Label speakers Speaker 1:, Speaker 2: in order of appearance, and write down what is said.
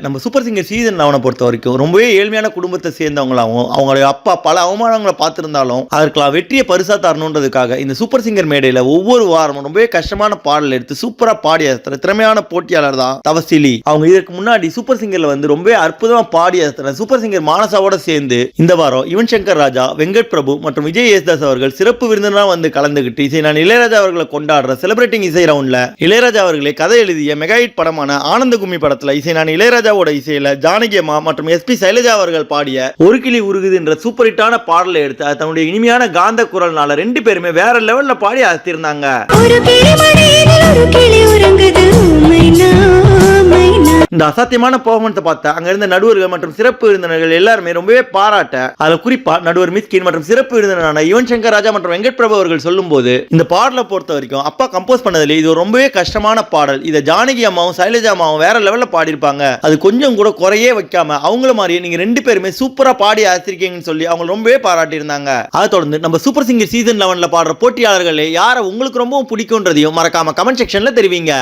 Speaker 1: நம்ம super singer season லெவனை பொறுத்த வரைக்கும் ரொம்பவே ஏழ்மையான குடும்பத்தை சேர்ந்தவங்களாகவும் அவங்களுடைய அப்பா பல அவமானங்களை பார்த்திருந்தாலும் அதற்கெல்லாம் வெற்றியை பரிசா தரணுன்றதுக்காக இந்த சூப்பர் சிங்கர் மேடையில ஒவ்வொரு வாரமும் ரொம்பவே கஷ்டமான பாடல் எடுத்து சூப்பரா பாடிய திறமையான போட்டியாளர் தான் தவசிலி. அவங்க இதற்கு முன்னாடி சூப்பர் சிங்கர்ல வந்து ரொம்பவே அற்புதமா பாடிய சூப்பர் சிங்கர் மானசாவோட சேர்ந்து இந்த வாரம் யுவன் சங்கர் ராஜா வெங்கட் பிரபு மற்றும் விஜய் யேசுதாஸ் அவர்கள் சிறப்பு விருந்தினா வந்து கலந்துகிட்டு இசை நான் இளையராஜா அவர்களை கொண்டாடுற செலிபிரேட்டிங் இசை ரவுண்ட்ல இளையராஜா அவர்களே கதை எழுதிய மெகாஹிட் படமான ஆனந்த கும்மி படத்துல இசை நான் இளையராஜா ராஜாவோட இசையில ஜானகி அம்மா மற்றும் எஸ்பி சைலஜா அவர்கள் பாடிய ஒரு கிளி உருகுது என்ற சூப்பர் ஹிட்டான பாடலை எடுத்து அது தன்னுடைய இனிமையான காந்த குரல்னால ரெண்டு பேருமே வேற லெவல்ல பாடி அசத்திருந்தாங்க. இந்த அசாத்தியமான பர்ஃபார்மன்ஸை பார்த்தா அங்க இருந்த நடுவர்கள் மற்றும் சிறப்பு விருந்தினர்கள் எல்லாருமே ரொம்பவே பாராட்ட அதுல குறிப்பா நடுவர் மிஸ்கின் மற்றும் சிறப்பு விருந்தினரான யுவன் சங்கர் ராஜா மற்றும் வெங்கட் பிரபு அவர்கள் சொல்லும்போது இந்த பாடலை பொறுத்த வரைக்கும் அப்பா கம்போஸ் பண்ணதுல இது ரொம்பவே கஷ்டமான பாடல். இதை ஜானகி அம்மாவும் சைலஜா அம்மாவும் வேற லெவல்ல பாடியிருப்பாங்க. அது கொஞ்சம் கூட குறையே வைக்காம அவங்கள மாதிரியே நீங்க ரெண்டு பேருமே சூப்பரா பாடி ஆசிரிக்கீங்கன்னு சொல்லி அவங்க ரொம்பவே பாராட்டியிருந்தாங்க. அதை தொடர்ந்து நம்ம சூப்பர் சிங்கர் சீசன் லெவன்ல பாடுற போட்டியாளர்களே யாரை உங்களுக்கு ரொம்பவும் பிடிக்கும்ன்றதையும் மறக்காம கமெண்ட் செக்ஷன்ல தெரிவிங்க.